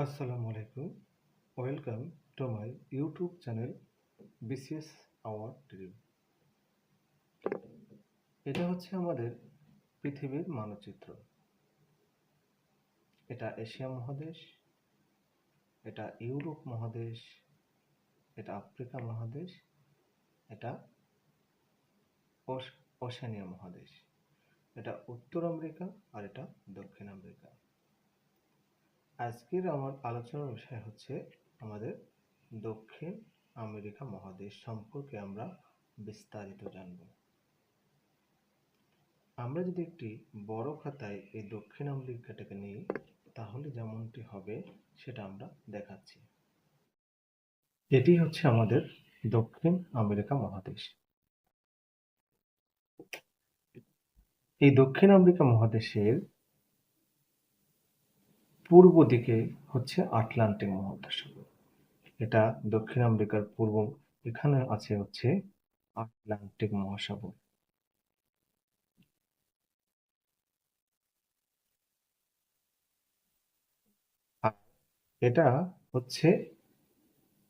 আসসালামু আলাইকুম। Welcome to my YouTube channel BCS our dream এটা হচ্ছে আমাদের পৃথিবীর মানচিত্র। এটা এশিয়া মহাদেশ, এটা ইউরোপ মহাদেশ, এটা আফ্রিকা মহাদেশ, এটা ওশেনিয়া মহাদেশ, এটা উত্তর আমেরিকা আর এটা দক্ষিণ আমেরিকা। আজকের আমার আলোচনার বিষয় হচ্ছে আমাদের দক্ষিণ আমেরিকা মহাদেশ সম্পর্কে আমরা বিস্তারিত জানব। আমরা যদি একটি বড় খাতায় এই দক্ষিণ আমেরিকাটাকে নিই, তাহলে যেমনটি হবে, সেটা আমরা দেখাচ্ছি। এটি হচ্ছে আমাদের দক্ষিণ আমেরিকা মহাদেশ। এই দক্ষিণ আমেরিকা মহাদেশের পূর্ব দিকে হচ্ছে আটলান্টিক মহাসাগর এটা দক্ষিণ আমেরিকার পূর্ব, এখানে আছে হচ্ছে আটলান্টিক মহাসাগর। এটা হচ্ছে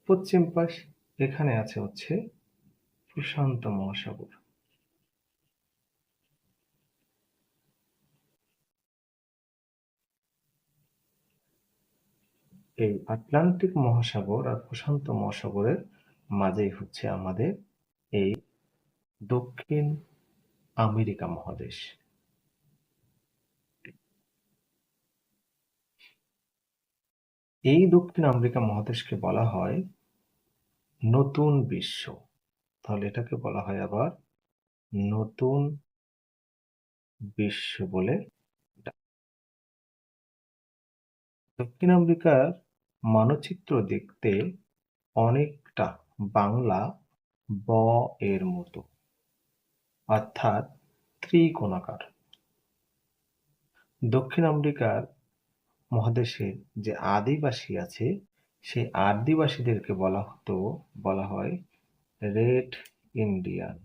পশ্চিম পাশ, এখানে আছে হচ্ছে প্রশান্ত মহাসাগর। এই আটলান্টিক মহাসাগর আর প্রশান্ত মহাসাগরের মাঝেই হচ্ছে আমাদের এই দক্ষিণ আমেরিকা মহাদেশ। এই দক্ষিণ আমেরিকা মহাদেশকে বলা হয় নতুন বিশ্ব। তাহলে এটাকে বলা হয় আবার নতুন বিশ্ব বলে। দক্ষিণ আমেরিকার মানচিত্র দেখতে অনেকটা বাংলা ব এর মতো। অর্থাৎ ত্রিকোণাকার। দক্ষিণ আমেরিকার মহাদেশে যে আদিবাসী আছে, সেই আদিবাসীদেরকে বলা হতো, বলা হয় রেড ইন্ডিয়ান।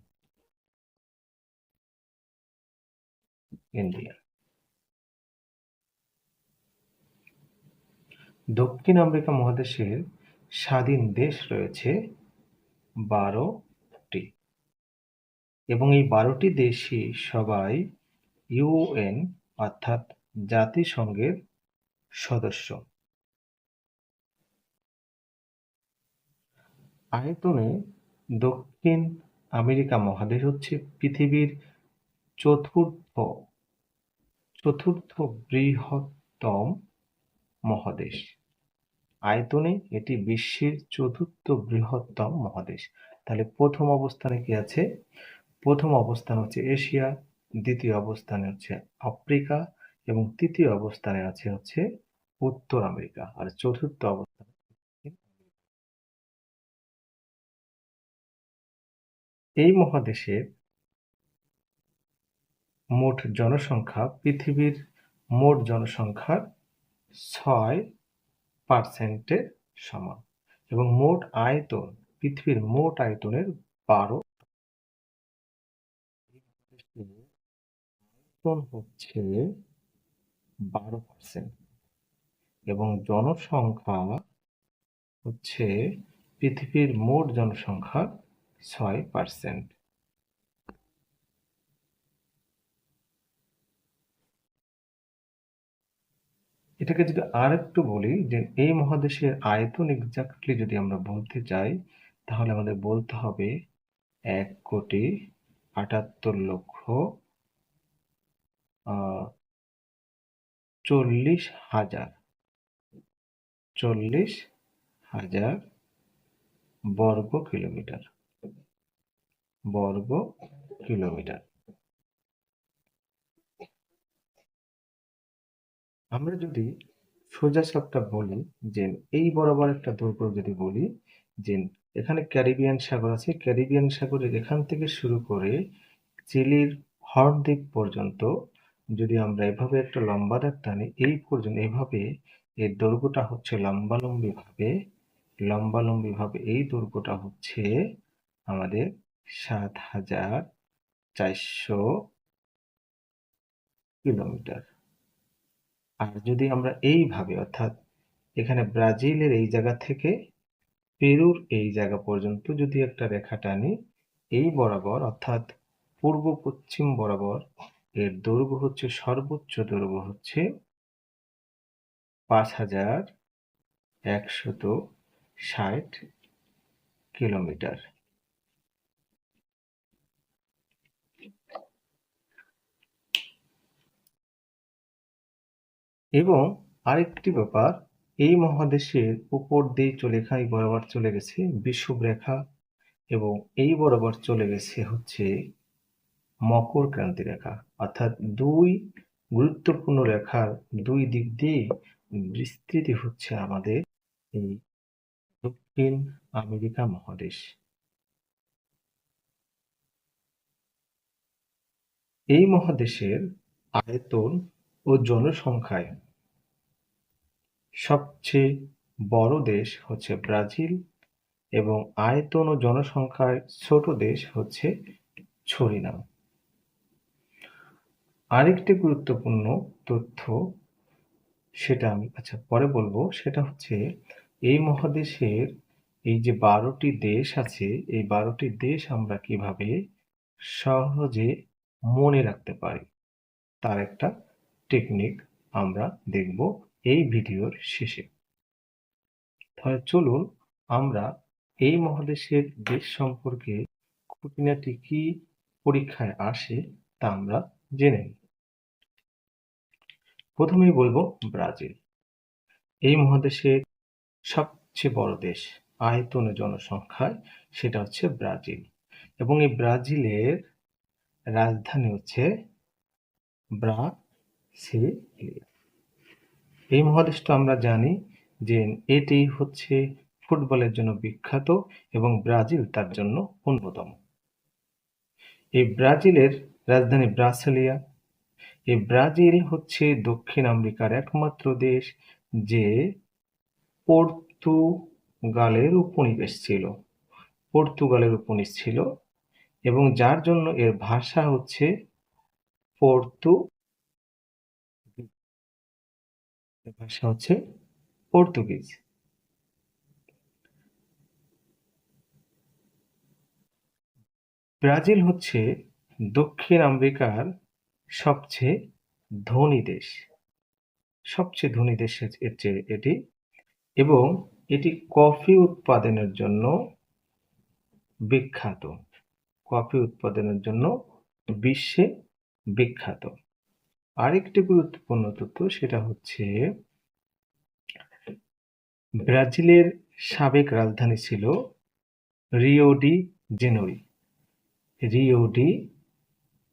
ইন্ডিয়ান। দক্ষিণ আমেরিকা মহাদেশের স্বাধীন দেশ রয়েছে বারোটি এবং এই বারোটি দেশই সবাই ইউএন, অর্থাৎ জাতিসংঘের সদস্য। আয়তনে দক্ষিণ আমেরিকা মহাদেশ হচ্ছে পৃথিবীর চতুর্থ চতুর্থ বৃহত্তম মহাদেশ। আয়তনে এটি বিশ্বের চতুর্থ বৃহত্তম মহাদেশ। তাহলে প্রথম অবস্থানে কি আছে? প্রথম অবস্থান হচ্ছে এশিয়া, দ্বিতীয় অবস্থানে হচ্ছে আফ্রিকা এবং তৃতীয় অবস্থানে আছে হচ্ছে উত্তর আমেরিকা। আর চতুর্থ অবস্থানে এই মহাদেশের মোট জনসংখ্যা পৃথিবীর মোট জনসংখ্যার ছয় পার্সেন্টের সমান। এবং মোট আয়তন, পৃথিবীর মোট আয়তনের বারো আয়তন হচ্ছে বারো পার্সেন্ট। এবং জনসংখ্যা হচ্ছে পৃথিবীর মোট জনসংখ্যার ছয় পার্সেন্ট। এটাকে যদি আর একটু বলি যে এই মহাদেশের আয়তন এক্স্যাক্টলি যদি আমরা বলতে চাই, তাহলে আমাদের বলতে হবে এক কোটি আটাত্তর লক্ষ চল্লিশ হাজার চল্লিশ হাজার বর্গ কিলোমিটার বর্গ কিলোমিটার। আমরা যদি সোজা সাপটা বলি, যে এই বরাবর একটা দৈর্ঘ্য যদি বলি, যে এখানে ক্যারিবিয়ান সাগর আছে, ক্যারিবিয়ান সাগরের এখান থেকে শুরু করে চিলির হর্ন দ্বীপ পর্যন্ত যদি আমরা এভাবে একটা লম্বা দাগ টানি, এই পর্যন্ত এভাবে এর দৈর্ঘ্যটা হচ্ছে লম্বালম্বি ভাবে লম্বালম্বি ভাবে এই দৈর্ঘ্যটা হচ্ছে আমাদের সাত হাজার চারশো কিলোমিটার। আর যদি আমরা এইভাবে, অর্থাৎ এখানে ব্রাজিলের এই জায়গা থেকে পেরুর এই জায়গা পর্যন্ত যদি একটা রেখা টানি, এই বরাবর, অর্থাৎ পূর্ব পশ্চিম বরাবর, এর দৈর্ঘ্য হচ্ছে সর্বোচ্চ দৈর্ঘ্য হচ্ছে পাঁচ হাজার একশত ষাট কিলোমিটার। এবং আরেকটি ব্যাপার, এই মহাদেশের উপর দিয়ে চলে খাই বরাবর চলে গেছে বিষুব রেখা এবং এই বরাবর চলে গেছে হচ্ছে মকর ক্রান্তি রেখা। অর্থাৎ দুই গুরুত্বপূর্ণ রেখার দুই দিক দিয়ে বিস্তৃতি হচ্ছে আমাদের এই দক্ষিণ আমেরিকা মহাদেশ। এই মহাদেশের আয়তন ও জনসংখ্যায়। সবচেয়ে বড় দেশ হচ্ছে ব্রাজিল এবং আয়তন ও জনসংখ্যায় ছোট দেশ হচ্ছে ছরিনাম আরেকটি গুরুত্বপূর্ণ তথ্য সেটা আমি আচ্ছা পরে বলব, সেটা হচ্ছে এই মহাদেশের এই যে বারোটি দেশ আছে, এই বারোটি দেশ আমরা কীভাবে সহজে মনে রাখতে পারি, তার একটা টেকনিক আমরা দেখব এই ভিডিওর শেষে। তাহলে চলুন আমরা এই মহাদেশের দেশ সম্পর্কে খুঁটিনাটি কি পরীক্ষায় আসে তা আমরা জেনে নিই। প্রথমেই বলব ব্রাজিল। এই মহাদেশের সবচেয়ে বড় দেশ, আয়তনে জনসংখ্যায়, সেটা হচ্ছে ব্রাজিল। এবং এই ব্রাজিলের রাজধানী হচ্ছে ব্রাসিলিয়া এই মহাদেশটা আমরা জানি যে এটি হচ্ছে ফুটবলের জন্য বিখ্যাত এবং ব্রাজিল তার জন্য অন্যতম। এই ব্রাজিলের রাজধানী ব্রাসেলিয়া, এই ব্রাজিল হচ্ছে দক্ষিণ আমেরিকার একমাত্র দেশ যে পর্তুগালের উপনিবেশ ছিল। পর্তুগালের উপনিবেশ ছিল এবং যার জন্য এর ভাষা হচ্ছে পর্তু ভাষা হচ্ছে পর্তুগিজ। ব্রাজিল হচ্ছে দক্ষিণ আমেরিকার সবচেয়ে ধনী দেশ। সবচেয়ে ধনী দেশ হচ্ছে এটি এবং এটি কফি উৎপাদনের জন্য বিখ্যাত। কফি উৎপাদনের জন্য বিশ্বে বিখ্যাত। আরেকটি গুরুত্বপূর্ণ তথ্য সেটা হচ্ছে, ব্রাজিলের সাবেক রাজধানী ছিল Rio de Janeiro. Rio de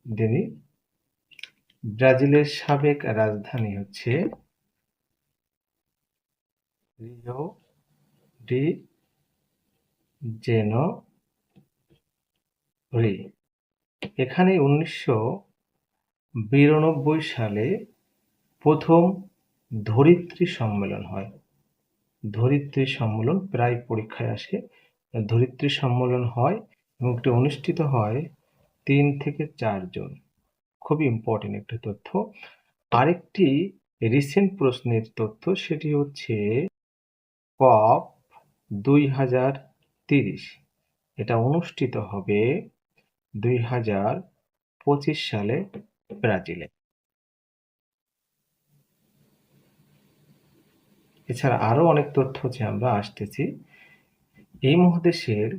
Janeiro ব্রাজিলের সাবেক রাজধানী হচ্ছে রিও ডি জেনো রি এখানে উনিশশো বিরানব্বই সালে প্রথম ধরিত্রী সম্মেলন হয়। ধরিত্রী সম্মেলন প্রায় পরীক্ষায় আসে। ধরিত্রী সম্মেলন হয় এবং এটি অনুষ্ঠিত হয় তিন থেকে চারজন খুবই ইম্পর্টেন্ট একটি তথ্য। আরেকটি রিসেন্ট প্রশ্নের তথ্য সেটি হচ্ছে কপ দুই হাজার তিরিশ। এটা অনুষ্ঠিত হবে দুই হাজার পঁচিশ সালে ব্রাজিলে। এছাড়া আরও অনেক তথ্য যে আমরা আসতেছি। এই মহাদেশের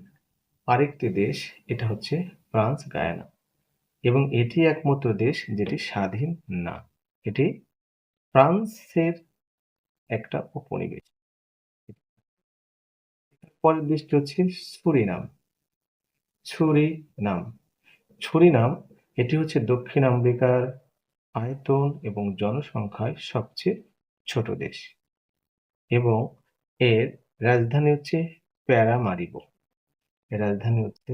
আরেকটি দেশ, এটা হচ্ছে ফ্রান্স, গায়ানা। এবং এটি একমাত্র দেশ যেটি স্বাধীন না। এটি ফ্রান্সের একটা উপনিবেশ। পরের দেশটি হচ্ছে সুরিনাম। ছুরিনাম ছুরিনাম এটি হচ্ছে দক্ষিণ আমেরিকার আয়তন এবং জনসংখ্যায় সবচেয়ে ছোট দেশ। এবং এর রাজধানী হচ্ছে প্যারামারিবো। এর রাজধানী হচ্ছে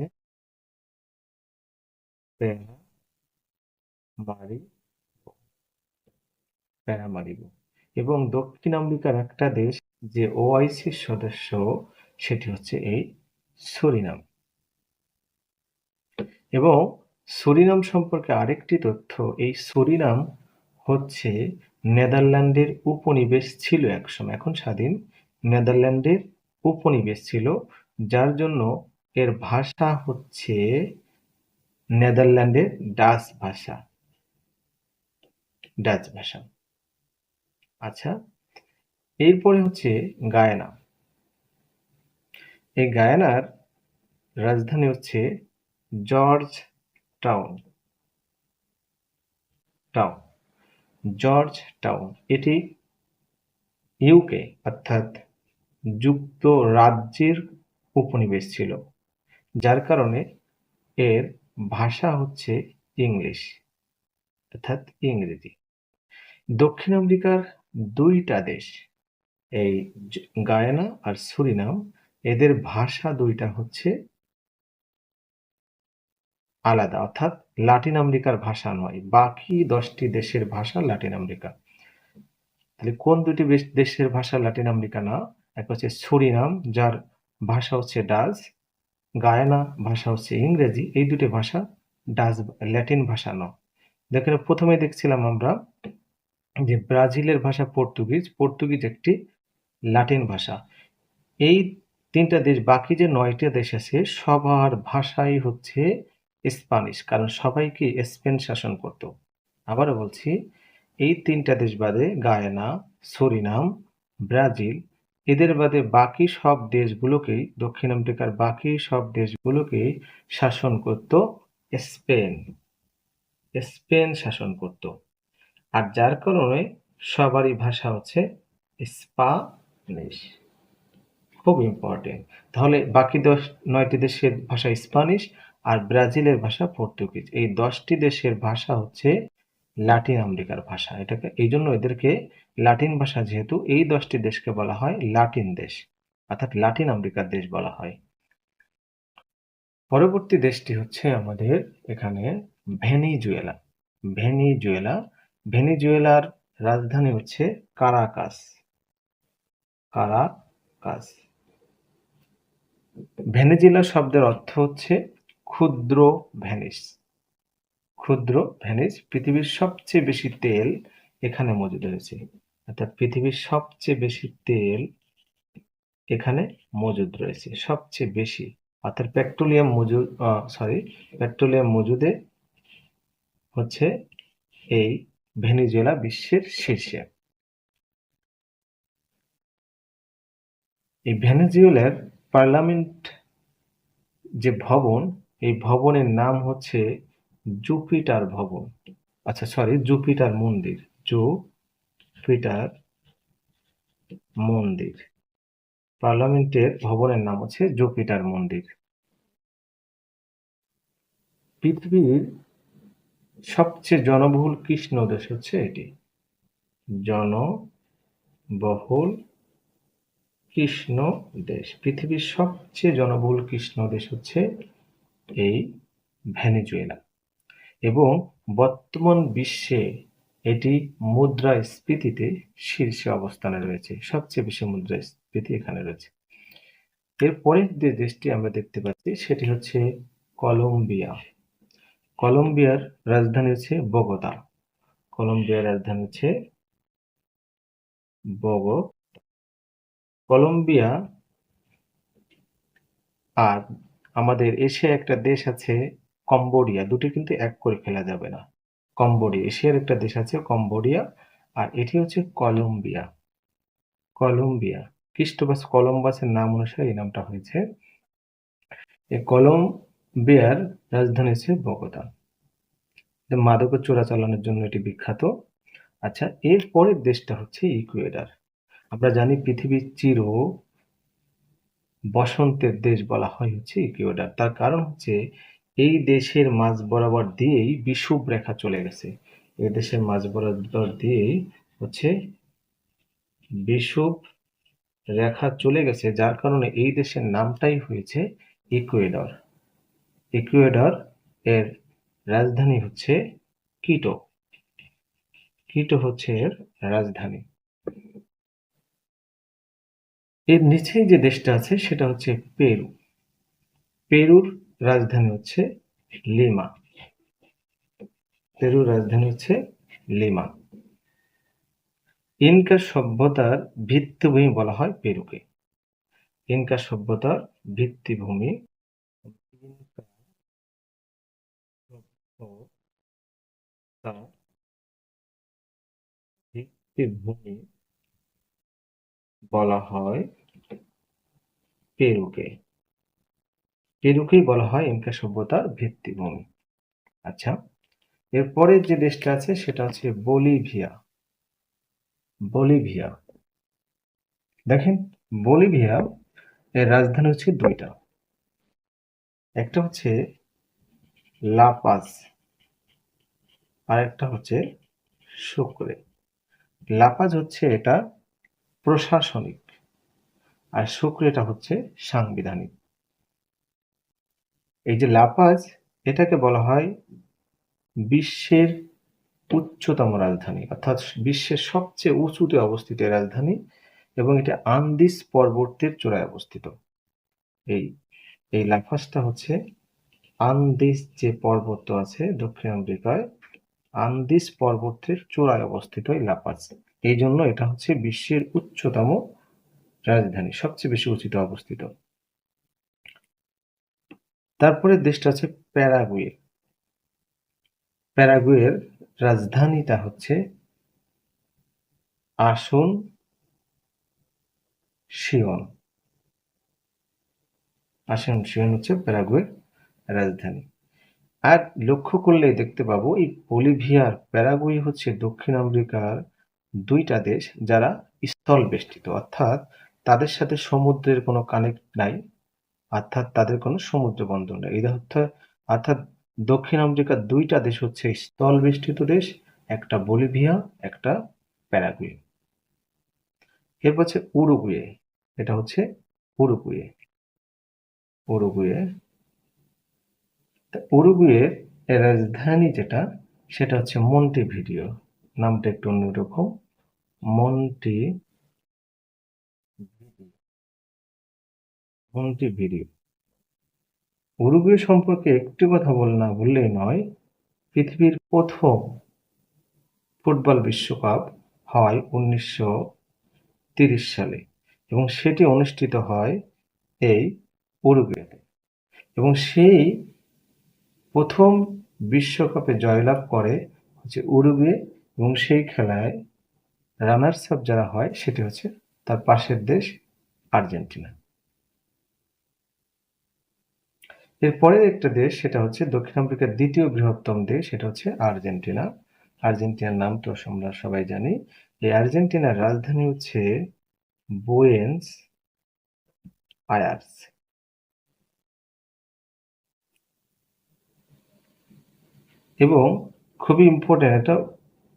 প্যারামারিবো। এবং দক্ষিণ আমেরিকার একটা দেশ যে ওআইসির সদস্য, সেটি হচ্ছে এই সুরিনাম। এবং সুরিনাম সম্পর্কে আরেকটি তথ্য, এই সুরিনাম হচ্ছে নেদারল্যান্ডের উপনিবেশ ছিল একসময়, এখন স্বাধীন। নেদারল্যান্ডের উপনিবেশ ছিল, যার জন্য এর ভাষা হচ্ছে নেদারল্যান্ডের ডাচ ভাষা। ডাচ ভাষা। আচ্ছা এরপরে হচ্ছে গায়ানা। এই গায়ানার রাজধানী হচ্ছে Georgetown town Georgetown এটি ইউকে অর্থাৎ যুক্তরাজ্যের উপনিবেশ ছিল, যার কারণে এর ভাষা হচ্ছে ইংলিশ, অর্থাৎ ইংরেজি। দক্ষিণ আমেরিকার দুইটা দেশ, এই গায়ানা আর সুরিনাম, এদের ভাষা দুইটা হচ্ছে আলাদা, অর্থাৎ লাটিন আমেরিকার ভাষা নয়, বাকি দশটি দেশের ভাষা লাটিন আমেরিকা। তাহলে কোন দুটি দেশের ভাষা লাটিন আমেরিকা না? এক হচ্ছে সুরিনাম, যার ভাষা হচ্ছে ডাচ, গায়ানা ভাষা হচ্ছে ইংরেজি, এই দুটি ভাষা ডাচ, ল্যাটিন ভাষা নয়। দেখেন প্রথমে দেখছিলাম আমরা যে ব্রাজিলের ভাষা পর্তুগিজ পর্তুগিজ একটি লাটিন ভাষা। এই তিনটা দেশ, বাকি যে নয়টা দেশ আছে, সবার ভাষাই হচ্ছে স্প্যানিশ, কারণ সবাইকে স্পেন শাসন করত। আবারও বলছি, এই তিনটা দেশ বাদে গায়ানা, সরিনাম, ব্রাজিল, এদের বাদে বাকি সব দেশগুলোকেই, দক্ষিণ আমেরিকার বাকি সব দেশগুলোকেই শাসন করত স্পেন। স্পেন শাসন করত। আর যার কারণে সবারই ভাষা হচ্ছে স্পানিশ খুব ইম্পর্টেন্ট তাহলে বাকি দশ, নয়টি দেশের ভাষা স্প্যানিশ আর ব্রাজিলের ভাষা পর্তুগিজ। এই দশটি দেশের ভাষা হচ্ছে লাটিন আমেরিকার ভাষা। এটাকে, এই জন্য এদেরকে লাটিন ভাষা যেহেতু, এই দশটি দেশকে বলা হয় লাটিন দেশ, অর্থাৎ লাটিন আমেরিকার দেশ বলা হয়। পরবর্তী দেশটি হচ্ছে আমাদের এখানে ভেনিজুয়েলা। ভেনিজুয়েলা, ভেনিজুয়েলার রাজধানী হচ্ছে কারাকাস। কারাকাস। ভেনেজুয়েলা শব্দের অর্থ হচ্ছে ক্ষুদ্র ভ্যানিস ক্ষুদ্র ভ্যানিস পৃথিবীর সবচেয়ে বেশি তেল এখানে মজুদ রয়েছে। অর্থাৎ পৃথিবীর সবচেয়ে বেশি তেল এখানে মজুদ রয়েছে, সবচেয়ে বেশি। অর্থাৎ পেট্রোলিয়াম মজুদ সরি পেট্রোলিয়াম মজুদে হচ্ছে এই ভেনিজুয়েলা বিশ্বের শীর্ষে। এই ভেনেজুয়েলার পার্লামেন্ট যে ভবন এই ভবনের নাম হচ্ছে জুপিটার ভবন। আচ্ছা সরি জুপিটার মন্দির। জুপিটার মন্দির। পার্লামেন্টের ভবনের নাম হচ্ছে জুপিটার মন্দির। পৃথিবীর সবচেয়ে জনবহুল কৃষ্ণ দেশ হচ্ছে এটি। জনবহুল কৃষ্ণ দেশ পৃথিবীর সবচেয়ে জনবহুল কৃষ্ণ দেশ হচ্ছে এই ভেনেজুয়েলা। এবং বর্তমান বিশ্বে এটি মুদ্রাস্ফীতিতে শীর্ষে অবস্থানে রয়েছে, সবচেয়ে বেশি মুদ্রাস্ফীতি এখানে রয়েছে। এরপরের যে দেশটি আমরা দেখতে পাচ্ছি, সেটি হচ্ছে কলম্বিয়া। কলম্বিয়ার রাজধানী হচ্ছে বগোতা। কলম্বিয়ার রাজধানী হচ্ছে বগো কলম্বিয়া আর আমাদের এশিয়া একটা দেশ আছে কম্বোডিয়া। দুটি কিন্তু এক করে ফেলা যাবে না। কম্বোডিয়া, এশিয়ার একটা দেশ আছে কম্বোডিয়া আর এটি হচ্ছে কলম্বিয়া। কলম্বিয়া খ্রিস্টোবাস কলম্বাসের নাম অনুসারে এই নামটা হয়েছে। এই কলম্বিয়ার রাজধানী হচ্ছে বগোতা মাদক চোরাচালানের জন্য এটি বিখ্যাত। আচ্ছা এর পরের দেশটা হচ্ছে ইকুয়েডার। আমরা জানি পৃথিবীর চির বসন্তের দেশ বলা হয় হচ্ছে ইকুয়েডার। তার কারণ হচ্ছে এই দেশের মাঝ বরাবর দিয়েই বিষুব রেখা চলে গেছে। এই দেশের মাঝ বরাবর দিয়েই হচ্ছে বিষুব রেখা চলে গেছে, যার কারণে এই দেশের নামটাই হয়েছে ইকুয়েডর। ইকুয়েডর এর রাজধানী হচ্ছে কিটো। কিটো হচ্ছে এর রাজধানী। এর নিচেই যে দেশটা আছে, সেটা হচ্ছে পেরু। পেরুর রাজধানী হচ্ছে লিমা। পেরুর রাজধানী হচ্ছে লিমা। ইনকা সভ্যতার ভিত্তিভূমি বলা হয় পেরুকে। ইনকা সভ্যতার ভিত্তিভূমি ভিত্তিভূমি বলা হয় পেরুকে। পেরুকেই বলা হয় ইনকা সভ্যতার ভিত্তিভূমি। আচ্ছা এরপরে যে দেশটা আছে, সেটা হচ্ছে বলিভিয়া। বলিভিয়া। দেখেন, বলিভিয়া এর রাজধানী হচ্ছে দুইটা। একটা হচ্ছে লাপাজ আর একটা হচ্ছে সুক্রে লাপাজ হচ্ছে এটা প্রশাসনিক। আর শুক্র এটা হচ্ছে সাংবিধানিক। এই যে লাপাজ, এটাকে বলা হয় বিশ্বের উচ্চতম রাজধানী, অর্থাৎ বিশ্বের সবচেয়ে উঁচুতে অবস্থিত রাজধানী এবং এটা আন্দিস পর্বতের চূড়ায় অবস্থিত। এই এই লাফাসটা হচ্ছে আন্দিস যে পর্বত আছে দক্ষিণ আমেরিকায় আন্দিস পর্বতের চূড়ায় অবস্থিত এই লাপাস এই জন্য এটা হচ্ছে বিশ্বের উচ্চতম রাজধানী, সবচেয়ে বেশি উঁচুতে অবস্থিত। তারপরে দেশটা হচ্ছে প্যারাগুয়ে। প্যারাগুয়ের রাজধানীটা হচ্ছে আসন শিয়ন আসন শিয়ন হচ্ছে প্যারাগুয়ের রাজধানী। আর লক্ষ্য করলেই দেখতে পাবো এই বলিভিয়ার প্যারাগুয়ে হচ্ছে দক্ষিণ আমেরিকার দুইটা দেশ যারা স্থল বেষ্টিত, অর্থাৎ তাদের সাথে সমুদ্রের কোনো কানেক্ট নাই, অর্থাৎ তাদের কোনো সমুদ্র বন্দর নেই। এই অর্থাৎ অর্থাৎ দক্ষিণ আমেরিকার দুইটা দেশ হচ্ছে স্থল বেষ্টিত দেশ, একটা বলিভিয়া, একটা প্যারাগুয়ে। এরপর হচ্ছে উরুগুয়ে, এটা হচ্ছে উরুগুয়ে। উরুগুয়ে উরুগুয়ের রাজধানী যেটা, সেটা হচ্ছে মন্টি ভিডিও নামটা একটু অন্যরকম। মন্টি মন্টি ভিডিও। উরুগুয়ে সম্পর্কে একটি কথা বল না বললেই নয়, পৃথিবীর প্রথম ফুটবল বিশ্বকাপ হয় উনিশশো সালে এবং সেটি অনুষ্ঠিত হয় এই উরুগুয়েতে। এবং সেই প্রথম বিশ্বকাপে জয়লাভ করে হচ্ছে উরুগুয়ে এবং সেই খেলায় রানার্স আপ যারা হয়, সেটি হচ্ছে তার পাশের দেশ আর্জেন্টিনা। এরপরের একটা দেশ, সেটা হচ্ছে দক্ষিণ আফ্রিকার দ্বিতীয় বৃহত্তম দেশ, সেটা হচ্ছে আর্জেন্টিনা। আর্জেন্টিনার নাম তো আমরা সবাই জানি। এই আর্জেন্টিনার রাজধানী হচ্ছে বুয়েন্স আয়ার্স। এবং খুবই ইম্পর্টেন্ট এটা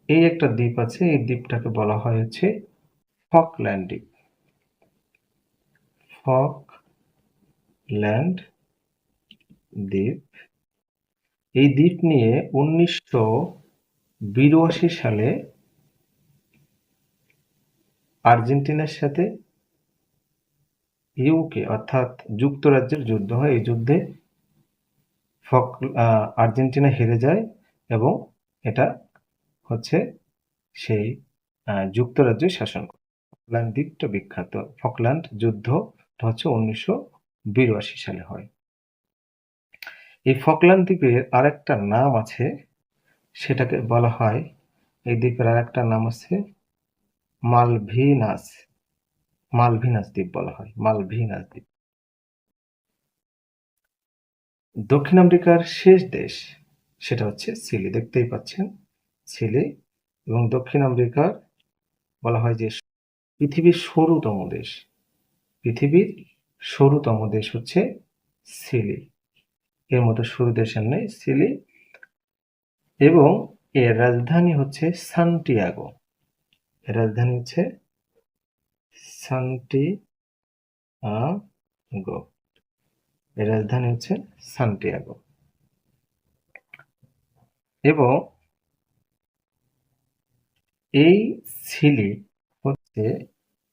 এই একটা দ্বীপ আছে, এই দ্বীপটাকে বলা হয় হচ্ছে ফকল্যান্ড দ্বীপ। ফকল্যান্ড দ্বীপ, এই দ্বীপ নিয়ে উনিশশো বিরাশি সালে আর্জেন্টিনার সাথে ইউকে, অর্থাৎ যুক্তরাজ্যের যুদ্ধ হয়। এই যুদ্ধে ফক আর্জেন্টিনা হেরে যায় এবং এটা হচ্ছে সেই যুক্তরাজ্য শাসন ফকল্যান্ড দ্বীপটা বিখ্যাত ফকল্যান্ড যুদ্ধ হচ্ছে উনিশশো বিরাশি সালে হয়। এই ফকল্যান্ড দ্বীপের আরেকটা নাম আছে, সেটাকে বলা হয়, এই দ্বীপের আরেকটা নাম আছে মালভিনাস মালভিনাস দ্বীপ বলা হয়, মালভিনাস দ্বীপ। দক্ষিণ আমেরিকার শেষ দেশ, সেটা হচ্ছে সিলি, দেখতেই পাচ্ছেন। সিলি এবং দক্ষিণ আমেরিকার বলা হয় যে পৃথিবীর সরুতম দেশ। পৃথিবীর সরুতম দেশ হচ্ছে সিলি। এর মতো সরু দেশের নেই, সিলি। এবং এর রাজধানী হচ্ছে সান্টিয়াগো এর রাজধানী হচ্ছে সান্টিয়াগো এর রাজধানী হচ্ছে সান্টিয়াগো এবং এই সিলি হচ্ছে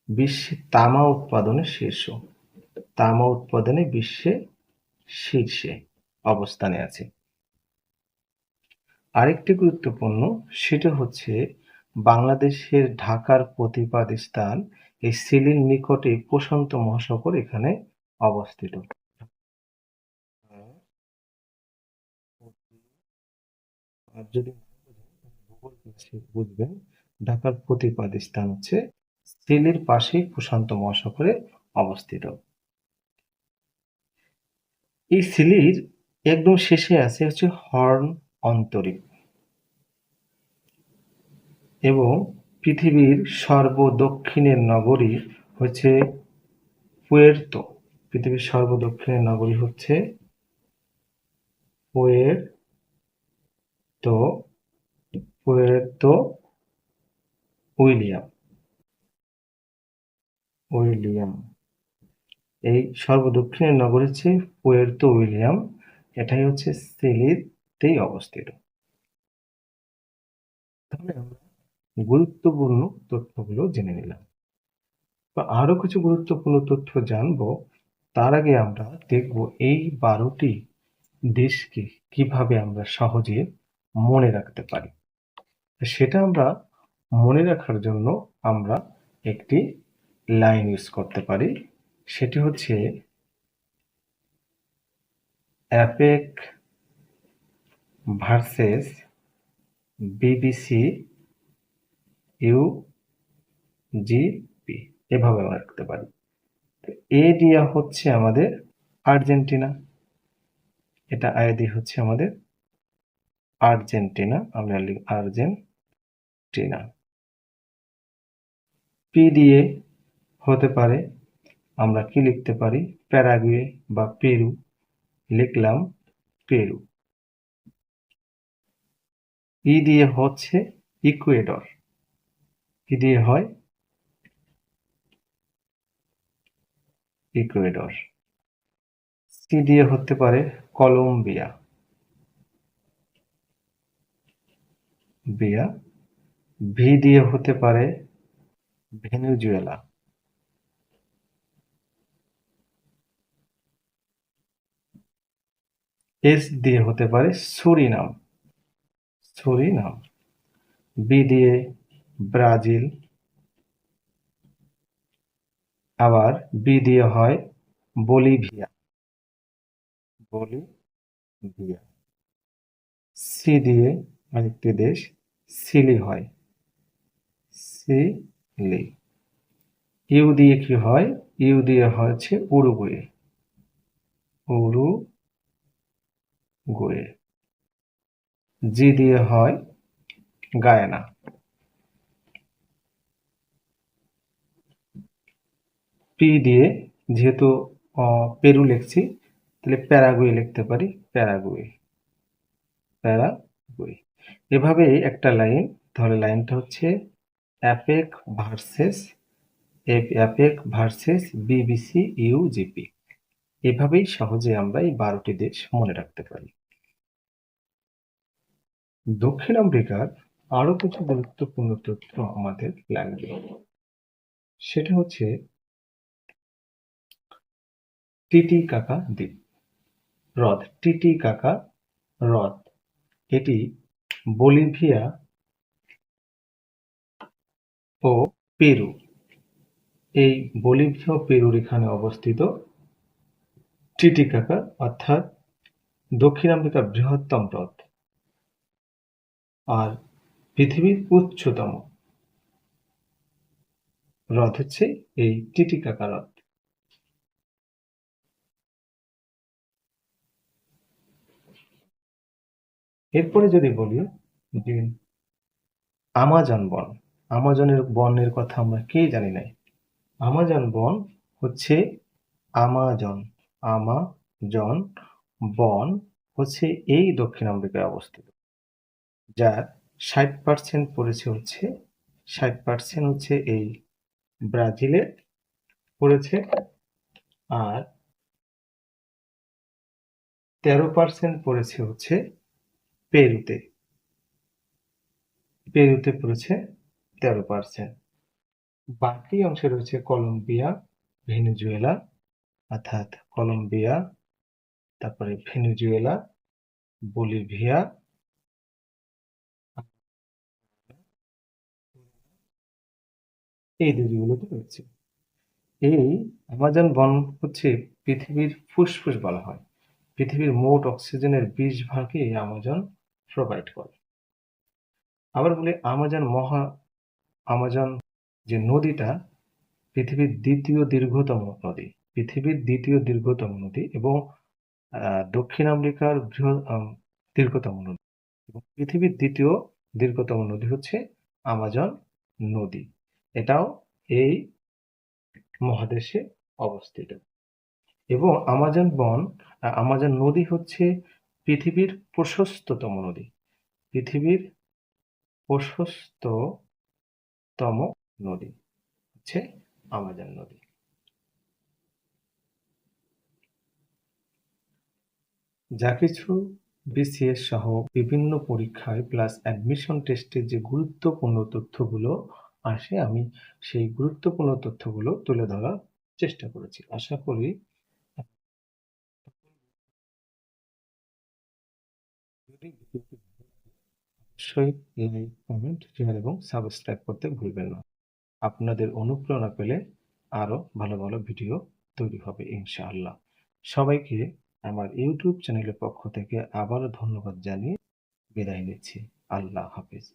বিশ্বে তামা উৎপাদনে শীর্ষ। তামা উৎপাদনে বিশ্বে শীর্ষে অবস্থানে আছে। আরেকটি গুরুত্বপূর্ণ সেটা হচ্ছে বাংলাদেশের ঢাকার প্রতিপাদ স্থান এই সিলির নিকটে প্রশান্ত মহাসাগর এখানে অবস্থিত। যদি বুঝবেন ঢাকার প্রতিপাদ স্থান হচ্ছে সিলের পাশেই প্রশান্ত মহাসাগরে অবস্থিত। এই সিলির একদম শেষে আছে হচ্ছে হর্ন অন্তরীপ। এবং পৃথিবীর সর্বদক্ষিণের নগরী হচ্ছে পুয়ের্তো। পৃথিবীর সর্বদক্ষিণের নগরী হচ্ছে পুয়ের্তো পুয়ের্তো উইলিয়াম। উইলিয়াম। এই সর্বদক্ষিণের নগরী হচ্ছে পুয়ের্তো উইলিয়াম। এটাই হচ্ছে সিলিতেই অবস্থিত। তাহলে আমরা গুরুত্বপূর্ণ তথ্যগুলো জেনে নিলাম। তো আরও কিছু গুরুত্বপূর্ণ তথ্য জানব, তার আগে আমরা দেখব এই বারোটি দেশকে কীভাবে আমরা সহজে মনে রাখতে পারি। সেটা আমরা মনে রাখার জন্য আমরা একটি লাইন ইউজ করতে পারি। সেটি হচ্ছে APEC versus BBC U GP এভাবে আমরা রাখতে পারি। এ দিয়া হচ্ছে আমাদের আর্জেন্টিনা। এটা দিয়ে হচ্ছে আমাদের আর্জেন্টিনা। আমরা লিখি আর্জেন্টিনা। পি দিয়ে হতে পারে, আমরা কি লিখতে পারি? প্যারাগুয়ে বা পেরু লিখলাম পেরু। ই দিয়ে হচ্ছে ইকুয়েডর কি দিয়ে হয়? ইকুয়েডর সি দিয়ে হতে পারে কলম্বিয়া বিয়া ভি দিয়ে হতে পারে ভেনেজুয়েলা। এস দিয়ে হতে পারে সুরিনাম। সুরিনাম। বি দিয়ে ব্রাজিল। আবার বি দিয়ে হয় বলিভিয়া। বলিভিয়া। সি দিয়ে আরেকটি দেশ, সিলি হয়। সিলি ইউ দিয়ে কি হয়? ইউ দিয়ে হচ্ছে উরুগুয়ে। উরুগুয়ে। জি দিয়ে হয় গায়না। পি দিয়ে যেহেতু পেরু লিখছি, তাহলে প্যারাগুয়ে লিখতে পারি, প্যারাগুয়ে। প্যারাগুয়ে। এভাবে একটা লাইন, তাহলে লাইনটা হচ্ছে APEC versus APEC versus BBC UGP. এভাবেই সহজে আমরা এই বারোটি দেশ মনে রাখতে পারি। দক্ষিণ আমেরিকার আরও কিছু গুরুত্বপূর্ণ তথ্য আমাদের লাগবে। সেটা হচ্ছে টিটি কাকা দ্বীপ। হ্রদ, টিটি কাকা হ্রদ। এটি বলিভিয়া ও পেরু। এই বলিভিয়া পেরুর এখানে অবস্থিত টিটিকাকা অর্থাৎ দক্ষিণ আমেরিকার বৃহত্তম হ্রদ। আর পৃথিবীর উচ্চতম হ্রদ হচ্ছে এই টিটিকাকা হ্রদ। এরপরে যদি বলি যে আমাজন বন আমাজনের বনের কথা আমরা কে জানি নাই? আমাজন বন হচ্ছে আমাজন আমাজন বন হচ্ছে এই দক্ষিণ আমেরিকায় অবস্থিত, যার ষাট পার্সেন্ট পড়েছে হচ্ছে, ষাট পার্সেন্ট হচ্ছে এই ব্রাজিলে পড়েছে আর তেরো পার্সেন্ট পড়েছে হচ্ছে পেরুতে পেরুতে পড়েছে তেরো পার্সেন্ট বাকি অংশে রয়েছে কলম্বিয়া, ভেনেজুয়েলা, অর্থাৎ কলম্বিয়া, তারপরে ভেনেজুয়েলা, বলিভিয়া, এই নদীগুলোতে রয়েছে। এই আমাজন বন হচ্ছে পৃথিবীর ফুসফুস বলা হয়। পৃথিবীর মোট অক্সিজেনের বিশ ভাগই এই আমাজন প্রোভাইড করে। আবার বলি, আমাজন মহা আমাজন যে নদীটা, পৃথিবীর দ্বিতীয় দীর্ঘতম নদী, পৃথিবীর দ্বিতীয় দীর্ঘতম নদী এবং দক্ষিণ আমেরিকার বৃহৎ দীর্ঘতম নদী। এবং পৃথিবীর দ্বিতীয় দীর্ঘতম নদী হচ্ছে আমাজন নদী। এটাও এই মহাদেশে অবস্থিত। এবং আমাজন বন আমাজন নদী হচ্ছে পৃথিবীর প্রশস্ততম নদী। পৃথিবীর প্রশস্ততম নদী। হচ্ছে আমাজন নদী। যা কিছু বিসিএস সহ বিভিন্ন পরীক্ষায় প্লাস অ্যাডমিশন টেস্টে যে গুরুত্বপূর্ণ তথ্যগুলো আসে, আমি সেই গুরুত্বপূর্ণ তথ্যগুলো তুলে ধরার চেষ্টা করেছি। আশা করি যদি অবশ্যই লাইক, কমেন্ট, শেয়ার এবং সাবস্ক্রাইব করতে ভুলবেন না। আপনাদের অনুপ্রেরণা পেলে আরও ভালো ভালো ভিডিও তৈরি হবে, ইনশাআল্লাহ। সবাইকে আমার ইউটিউব চ্যানেলের পক্ষ থেকে আবারও ধন্যবাদ জানিয়ে বিদায় নিচ্ছি। আল্লাহ হাফিজ।